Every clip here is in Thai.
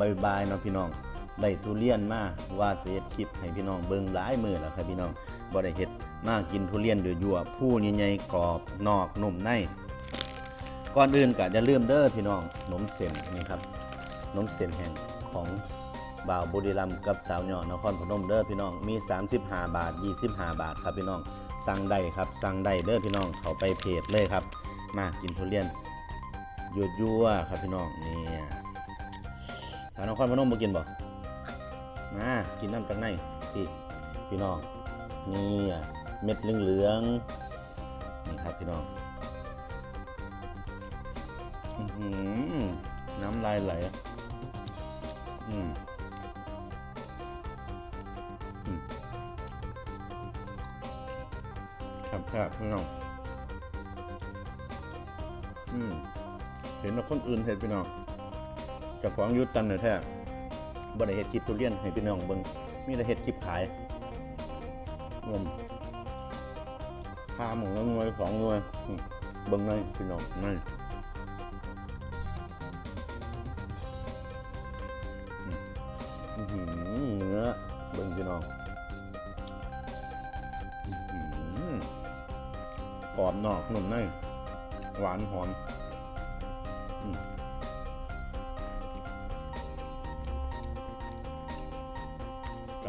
กันย่ามบายๆเนาะพี่น้องได้ทุเรียนมาว่าเฮ็ดคลิปให้พี่น้องเบิ่งหลายมือแล้วครับพี่น้องบ่ได้เฮ็ดมากินทุเรียนยั่วๆผู้ใหญ่ๆกรอบนอกนุ่มในก่อนอื่นก็อย่าลืมเด้อพี่น้องนมเส้นนี่ครับนมเส้นแห่งของบ่าวบุรีรัมย์กับสาวหย่อนครพนมเด้อพี่น้องมี 35 บาท 25 บาทครับพี่น้องสั่งได้ครับสั่งได้เด้อพี่น้องเขาไปเพจเลยครับ มากินทุเรียนยั่วๆครับพี่น้องนี่ สาวนครพนมบ่กินบ่มากินน้ำกันในพี่พี่น้องนี่อะเม็ดเหลืองๆนี่ครับพี่น้องน้ำลายไหลอืมอืมครับครับพี่น้องอืมเห็นว่าคนอื่นเห็นพี่น้อง เกับของยุตันเลยแท้บ่ได้เฮ็ดคลิปทุเรียนให้พี่น้องเบิ่งมีแต่เฮ็ดคลิปขายงมข้าหมูละหน่วยสองหน่วยเบิ่งในอยพี่น้องในอื้อหือเนื้อเบิ่งพี่น้องหอกรอบนอกนุ่มในหวานหอม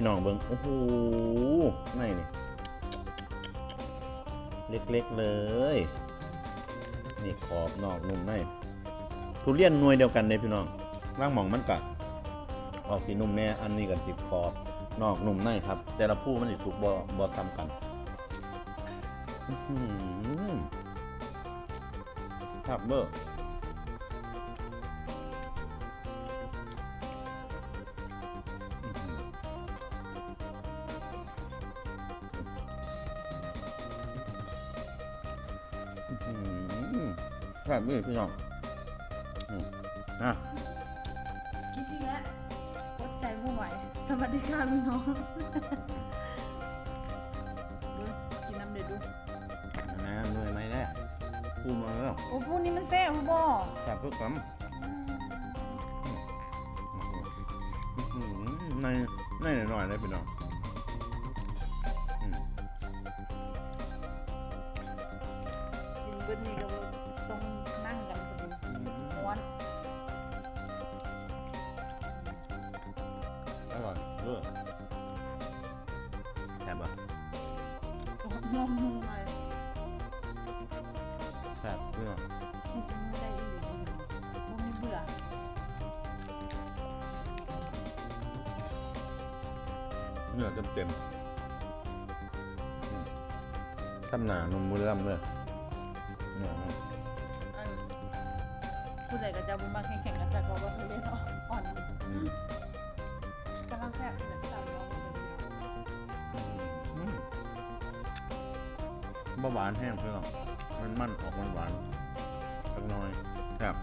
พี่น้องเบิ้งโอ้โหไม่นี่เล็กๆเลย นี่ขอบนอกนุ่มในทุเรียนหน่วยเดียวกันเลยพี่น้องร่างหมองมันกะออกสีนุ่มแน่อันนี้กันสีขอบนอกนุ่มในครับ แต่ละผู้มันสิสุกบ่บ่ซ้ำกันอืมครับเบอร์ แซ่บมือพี่น้องอืมอะคิดที่แล้วอดใจไม่ไหวสวัสดีค่ะพี่น้องดูกินน้ำเดือดดูนะเหนื่อยไหมแน่พูดมาแล้วโอ้พวกนี้มันแซ่บพ่อบ่แซ่บทุกคำอื้อหือในในหน่อยๆเลยพี่น้องอืมกินเบิ้ลนี่ก็ เนื้อเต็มๆอืมทำหนานมมือลำเลยเนี่ยนะอันผู้ใดก็จะบุมาแข่งๆกันแต่ก็ว่าทุเรียนอ่อนอืมกำลังแซ่บเลยตามน้องมันเป็นพี่น้องอืมบ่หวานแห้งพี่น้องมันมันออกมันหวานๆสักหน่อยครับ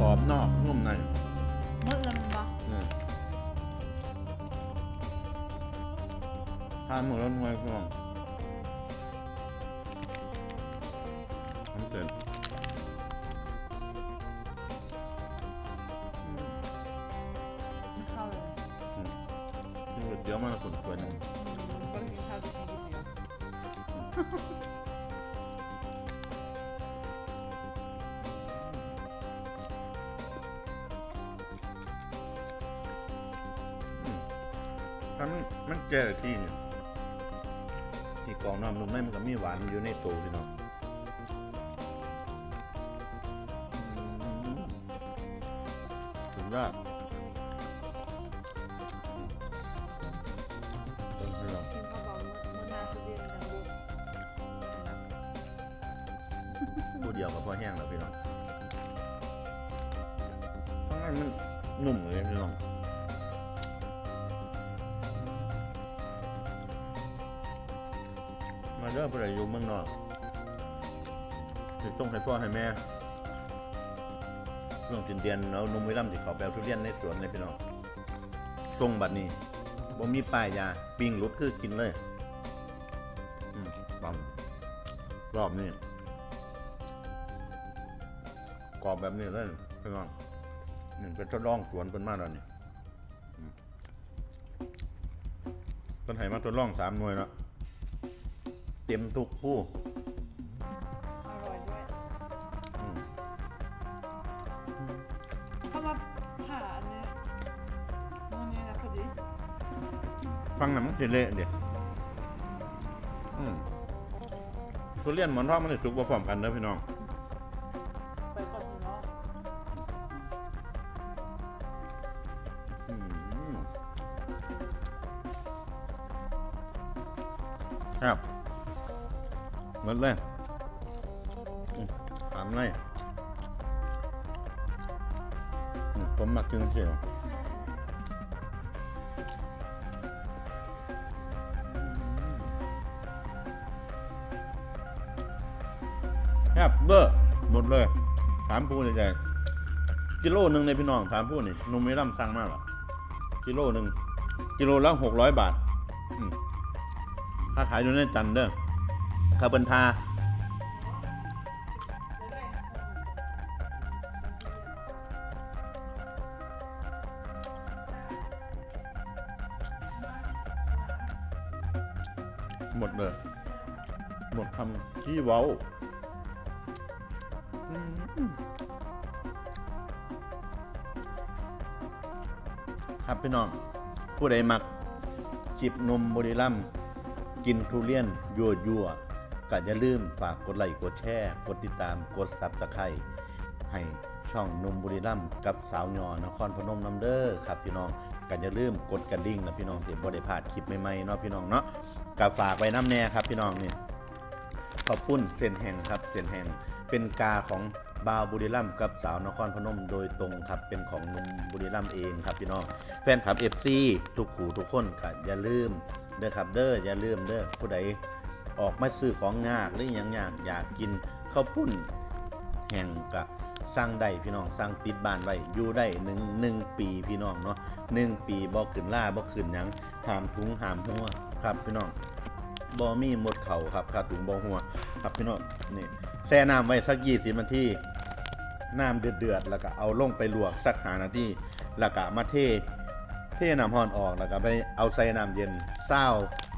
รอบนอกนุ่มในเมื่อแล้วมันบ่อืมทานหมดแล้วหน่วยพี่น้องทำเสร็จมันเข้าเลยกินก๋วยเตี๋ยวมาแล้วคนตัวหนึง ก็กินข้าวกินก๋วยเตี๋ยามันมันแก่ที่เนี่ยที่กองน้ำนุ่มในมันก็มีหวานอยู่ในตัวที่เน้องถึงได้ผู้เดียวกับพ่อแห้งแล้วพี่น้องเพราะงั้นมันนุ่มเลยพี่น้อง มาเด้อผู้ใดอยู่เมืองนอกจะต้องให้พ่อให้แม่ช่วงจินเดียนแล้วนุ่มวิลัมที่เขาแปลทุเรียนในสวนเลยพี่น้องทรงบัดนี้บ่มีป้ายยาปิ้งรถคือกินเลยอืมปั๊มรอบนี้กรอบแบบนี้เลยพี่น้องนี่เป็นทดลองสวนเป็นมากแล้วนี่อืมต้นไห้มาทดลองสามหน่วยแล้ว เต็มทุกผู้อร่อยด้วยอืมเข้ามาผ่าอันเนี้ยโน่นนี่นะพอดีฟังหนังมันสิเละเดี๋ยวอืมทุเรียนหมอนทองมันจะสุกพร้อมกันเด้อพี่น้อง เลยอืมถามเลยผมมักกินเสียวครับเบอร์หมดเลยถามผู้ใหญ่กิโลหนึ่งในพี่น้องถามผู้นี่นุ่มไม่ร่ำสั่งมากหรอกิโลหนึ่งกิโลละหกร้อยบาทถ้าขายอยู่ในจันเด้อ คาเบินพาหมดเลย หมดคำที่เว้าครับพี่น้อง ผู้ใดมักจิบนมบรีรัมกินทุเรียนยั่วยั่ว ก็อย่าลืมฝากกดไลค์กดแชร์ กดติดตามกดซับตะไคร้ให้ช่องนุมบุรีรัมย์กับสาวยอนครพนมน้ำเด้อครับพี่น้องก็อย่าลืมกดกระดิ่งนะพี่น้องเสิบ่ได้พาดคลิปใหม่ๆเนาะพี่น้องเนาะก็ฝากไว้น้ำแน่ครับพี่น้องเนี่ยขอบปุ้นเส้นแห่งครับเส้นแห่งเป็นกาของบาวบุรีรัมย์กับสาวนครพนมโดยตรงครับเป็นของนุ่มบุรีรัมย์เองครับพี่น้องแฟนคลับ FC ทุกหูทุกคนก็อย่าลืมเด้อครับเด้ออย่าลืมเด้อผู้ใด ออกมาซื้อของยากหรือหยังยากอยากกินข้าวปุ้นแห่งกะสร้างได้พี่น้องสร้างติดบ้านไว้อยู่ได้หนึ่งหนึ่งปีพี่น้องเนาะหนึ่งปีบ่ขึ้นล่าบ่ขึ้นหยังหามทุงหามหัวครับพี่น้องบ่มีหมดเข่าครับขาถุงบ่หัวครับพี่น้องนี่แช่น้ำไว้สัก20นาทีน้ำเดือดๆแล้วก็เอาลงไปลวกสักหานาทีแล้วก็มาเทเทน้ำร้อนออกแล้วก็ไปเอาใส่น้ำเย็นเศร้า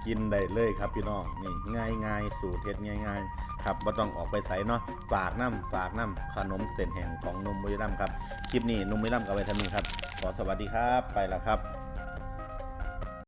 กินได้เลยครับพี่น้องนี่ง่ายง่ายๆสูตรเฮ็ดง่ายง่ายๆครับบ่ต้องออกไปใส่เนาะฝากน้ำฝากน้ำขนมเส้นแห่งของนมบุรีรัมครับคลิปนี้นมบุรีรัมกับไวทามินครับขอสวัสดีครับไปแล้วครับ